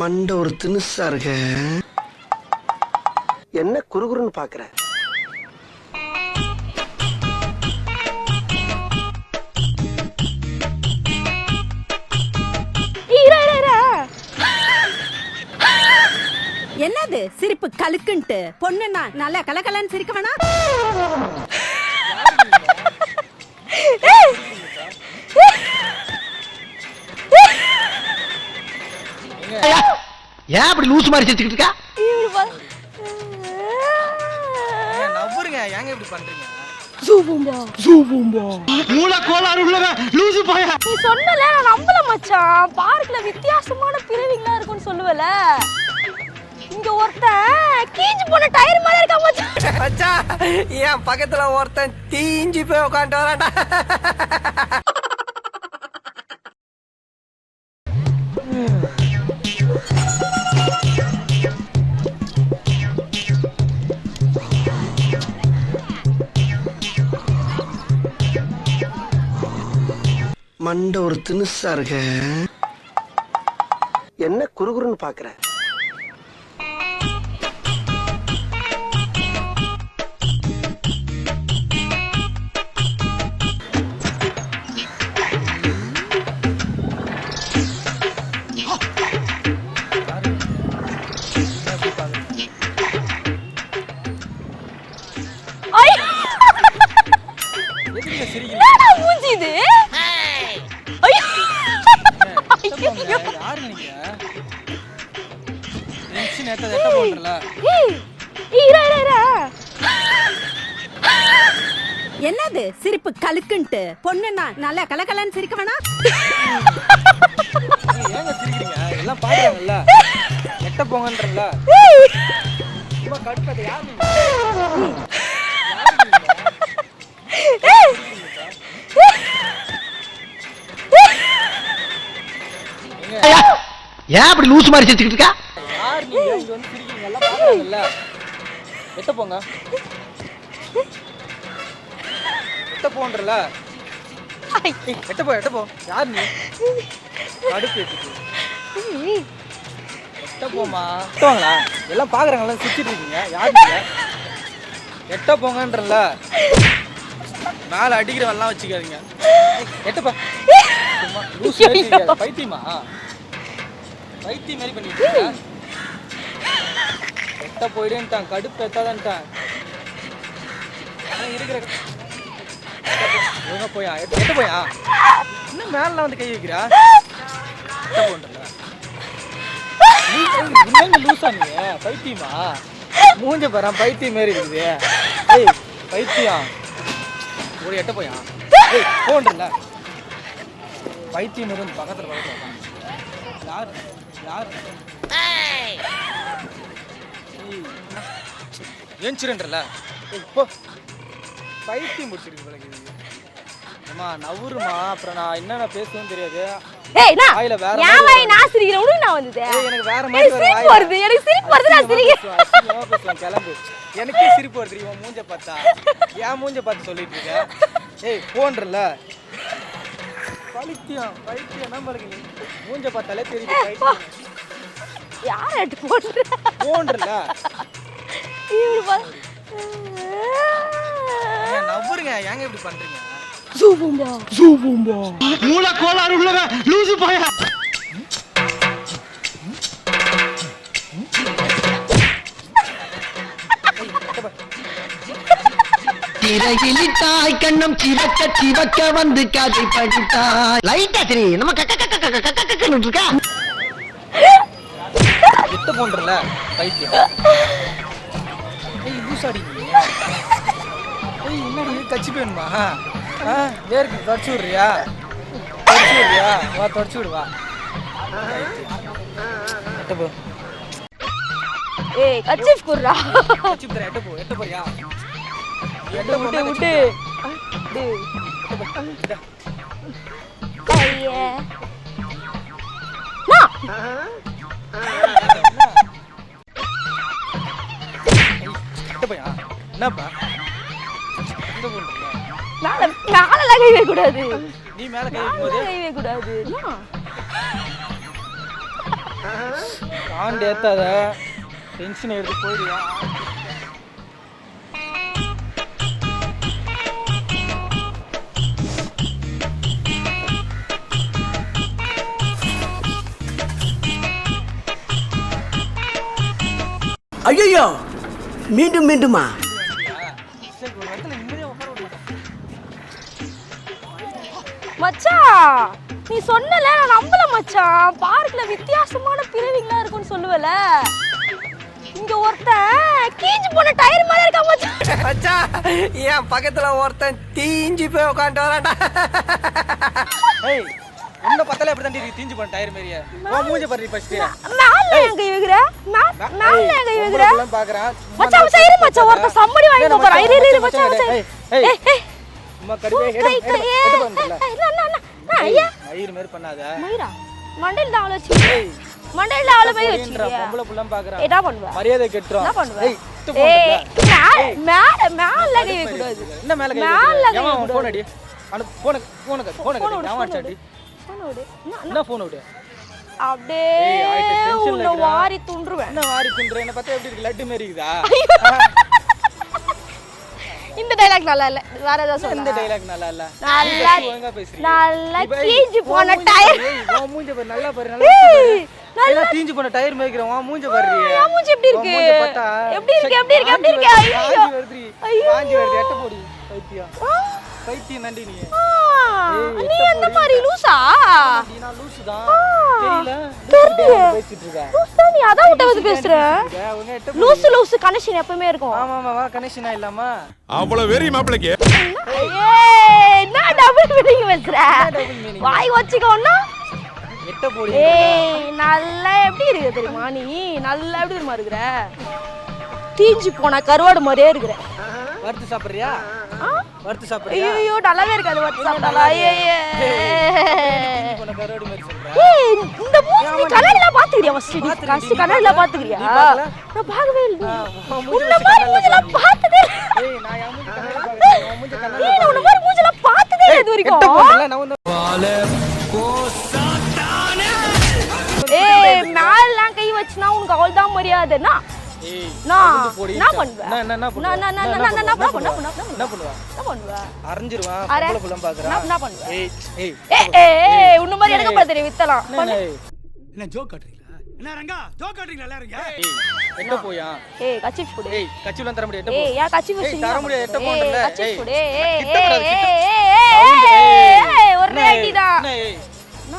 மண்ட ஒரு தினுசா இருக்க. என்ன குறுகுறுன்னு பாக்குற? என்னது? சிரிப்பு கலுக்குன்ட்டு பொண்ணுன்னா நல்லா கலகலன்னு சிரிக்க வேணா ஏன் அப்படி லூசு மாதிரி சிரிச்சுக்கிட்டு இருக்கா? ஏங்க, இப்படி பண்றீங்க? மூல கோளாறு உள்ளவன் லூசு போயா. நீ சொன்னல நான் நம்பல மச்சான். பார்க்ல வித்தியாசமான பிறவிங்களா இருக்கும்னு சொல்லுவல. இங்க ஒருத்தன் கீஞ்சு போன டயர் மாதிரி இருக்கா மச்சான். அச்சா என் பக்கத்துல ஒருத்தன் தீஞ்சு போய் உட்காந்து வரான்டா. மண்டை ஒரு திணுசா இருக்க. என்ன குறுகுறுன்னு பாக்குற? சிரிக்கிறீங்க? மூஞ்சி இது? நீங்க நிமிஷம் நேத்த எட்ட போன்றல என்னது? சிரிப்பு கலுக்குன்ட்டு பொண்ணுன்னா நல்லா கலகலன்னு சிரிக்க வேணா ஏங்க சிரிக்கிறீங்க? எல்லாம் பாக்குறாங்கல்ல. எட்ட போங்கன்றல சும்மா கடுப்பது யாரு நீங்க ஏன் அப்படி லூசு மாதிரி சிரிச்சுக்கிட்டு இருக்கா? யார் இங்க வந்து சிரிக்கிறீங்க எல்லாம் பாக்குறாங்கல்ல எட்ட போங்க எட்ட போன்றல எட்ட போ எட்ட போ யார் நீ கடுப்பு ஏத்திட்டு எட்ட போமா எட்டவங்களா எல்லாம் பாக்குறாங்களா சுத்திட்டு இருக்கீங்க யார் நீங்க எட்ட போங்கன்றல மேல அடிக்கிறவெல்லாம் வச்சுக்காதீங்க எட்டப்பா சும்மா. பைத்தியமா? பைத்தியம் மாதிரி பண்ணிட்டு எத்த எட்ட போயிடுன்ட்டான் கடுப்பு எத்தாதான்ட்டான் இருக்கிற ஒழுங்கா போயா எட்ட எட்டு போயா? இன்னும் மேல வந்து கை வைக்கிறா? எட்ட போன்றல இன்னும் லூசா நீ பைத்தியமா? மூஞ்ச பாரு பைத்தியம் மாரி இருக்குது. ஏய் பைத்தியம். ஒரு எட்ட போயா? ஏய் போன்றல பைத்தியம் இருந்து பக்கத்தில் பக்கத்தில் யார்? ஏஞ்சிரன்றல இப்போ பைத்தியம் முடிச்சிருக்கு இருக்குது. அம்மா நவுருமா? அப்புறம் நான் என்னென்ன பேசுவேன்னு தெரியாது. ஏய் நான் வாயில வேற என் மாதிரி வாய் நான் சிரிக்கிறேன் உனக்கு நான் வந்தது எனக்கு வேற மாதிரி சிரிப்பு. வருது எனக்கு சிரிப்பு வருது நான் அசிங்கமா சிரிக்கிறேன். பேசுவேன், அசிங்கமா பேசுவேன், கிளம்பு. எனக்கே சிரிப்பு வருது இவன் மூஞ்ச பார்த்தா. என் மூஞ்ச பார்த்து சொல்லிட்டு இருக்க. ஏய் போன்றல. பைத்தியம் பைத்தியம் நம்மளுக்கு நீ. மூஞ்ச பார்த்தாலே தெரியுது பைத்தியம். யார் அட்டு போடுற போன்றல இவரு பாரு. ஏங்க, இப்படி பண்றீங்க? மூல கோளாறு உள்ளவன் லூசு போயா. சிறகிலிட்டாய் கண்ணம் சிவக்க சிவக்க வந்து கதை படித்தாய் லைட்டா சரி நம்ம கக்க கக்க கக்க கக்க கக்கன்னு இருக்கா எத்த போன்றல பைத்தியம் ஏய் லூசாடி நீ ஏய் என்னடி கச்சி வேணுமா ஆ வேருக்கு தொடச்சு விடுறியா தொடச்சு விடுறியா வா தொடச்சு விடு வா பைத்தியம். எட்ட போ ஏய் கச்சிஃப் குர்ரா கச்சி தர எட்ட போ எட்ட எட்ட விட்டு விட்டு. என்னப்பா? எங்க போன்றீங்க மேல மேல கை வைக்க கூடாது நீ மேல கை வைக்கும்போது? கை வைக்க கூடாது? ஆண்டு ஏத்தாத. டென்ஷன் எடுத்து போயிடுவா. ஐயோ மீண்டும் மீண்டுமா? மச்சான் நீ சொன்னல நான் நம்பல மச்சான் பார்க்ல வித்தியாசமான பிறவிங்களா இருக்கும்னு சொல்லுவல. இங்க ஒருத்தன் கீஞ்சு போன டயர் மாதிரி இருக்கா மச்சான் அச்சா என் பக்கத்துல ஒருத்தன் தீஞ்சு போய் உட்காந்து வரான்டா. ஏய் உன்னை பார்த்தாலே அப்படி தான் தீஞ்சு போன டயர் மாரியே. உன் மூஞ்ச பாரு ஃபர்ஸ்ட் மேல எங்க வைக்கிற மேல எங்க வைக்கிற பாக்குறேன் மச்சான் மச்சான் இரு மச்சான் ஒருத்தன் சம்மடி வாங்கி போறான். இரு இரு, மச்சான் மச்சான் ஏய், ஏய். சும்மா கடுவே ஏய், ஏய், ஏய், இல்ல, இல்ல, இல்ல. ஐயா. மயிர் மாதிரி பண்ணாத. மயிரா மண்டையில தான் வச்சு மண்டையில அவளை போய் வச்சிருக்கியா? பொம்பளை புள்ளம் பாக்குறான் என்ன பண்ணுவ மரியாதை கெட்டுறோம் என்ன பண்ணுவ ஏய். மேல மேல மேல கை வைக்க கூடாது. என்ன மேல கை மேல? கை phone அடி. அனு போன போன போன போன் கட்டு விடு அவன் போன் அடிச்சாடி விடு. என்ன, அப்படியே உன்னை. வாரி துண்டுருவேன். என்ன வாரி தின்ற என்ன பார்த்தா எப்படி இருக்கு? லட்டு மாதிரி இருக்குதா? இந்த டைலாக் நல்லா இல்ல. வேற ஏதாவது இந்த சொல்லுங்க டைலாக் நல்லா இல்ல? நல்லா ஒழுங்கா நல்லா கீஞ்சு போன டயர் உன் மூஞ்ச பாரு. நல்லா பாரு நல்லா. எல்லாம் தீஞ்சு போன டயர் மேய்க்கிறோம் மூஞ்ச பாரு என் மூஞ்சி எப்படி இருக்கு? எப்படி இருக்கு? எப்படி இருக்கு? எப்படி இருக்கு? ஐயோ ஐயோ. வாந்தி வருது. எட்ட போடி பைத்தியம். பைத்தியம் நண்டி நீ. நீ அந்த மாதிரி லூசா? நீ நான் லூசு தான் தெரியல? தெரியல. பேசிட்டு இருக்க. லூசா நீ அதான் விட்ட வந்து பேசுற. லூசு லூசு கனெக்ஷன் எப்பவுமே இருக்கும். ஆமா ஆமா வா கனெக்ஷனா இல்லாமா. அவ்வளவு வெறி மாப்பிளைக்கு. ஏய், என்ன டபுள் மீனிங் பேசுற? வாய் வச்சுக்கோன்னா எட்ட போடி ஏய் நல்லா எப்படி இருக்கு தெரியுமா நீ? நல்லா எப்படி தெரியுமா இருக்கிற தீஞ்சு போன கருவாடு மாதிரியே இருக்கிற. வறுத்து சாப்பிடுறியா? ஆ? வறுத்து சாப்பிடுறியா ஐயோ நல்லாவே இருக்காது வச்சு சாப்பிட்டாலா ஐயே ஏய் இந்த மூஞ்சி கண்ணாடில பாத்துக்கிறியா ஃபர்ஸ்ட் நீ ஃபர்ஸ்ட் கண்ணாடில பாத்துக்கிறியா? நான் பார்க்கவே இல்லை உன்ன மாதிரி மூஞ்சல பாரு. பார்த்ததே இல்ல. ஏய் நான் மூஞ்சி மூஞ்சி உன்ன மாதிரி மூஞ்சல பார்த்ததே இல்லை இது வரைக்கும் நான் வந்து ஏய் மேலாம் கை வச்சுனா உனக்கு அவ்வளவுதான் மரியாதைனா ஏய் நான். என்ன பண்ணுவ என்ன என்ன என்ன பண்ணுவ? நான் நான் நான் என்ன நான் நான் பண்ணுவ? நான் பண்ணுவ என்ன பண்ணுவ? என்ன பண்ணுவ என்ன அரைஞ்சிருவான் அரை. பொம்பளை புள்ளம் பாக்குறான் நான் என்ன பண்ணுவ ஏய் ஏய் ஏய் ஏய் ஏய் உன்ன மாதிரி எனக்கு பார்த்து தெரியும் வித்தலாம் என்ன, என்ன, ஏய். என்ன ஜோக் காட்டுறீங்களா? என்ன ரங்கா ஜோக் காட்டுறீங்களா எல்லாரும்? ஏய், எட்ட போயா? ஏய் கச்சிப் கொடு. ஏய் கச்சிலாம் தர முடியாது எட்ட ஏய் போ யா கச்சிப் ஏய், தர முடியாது, எட்ட ஏய் போண்டல. கச்சிப் ஏய், கொடு. ஏய் ஏய் கிட்ட வராது, ஏய் கிட்ட. ஏய் அவுந்து, ஏய் ஏய். ஏய்? ஒரே தான் என்ன, ஏய்? என்ன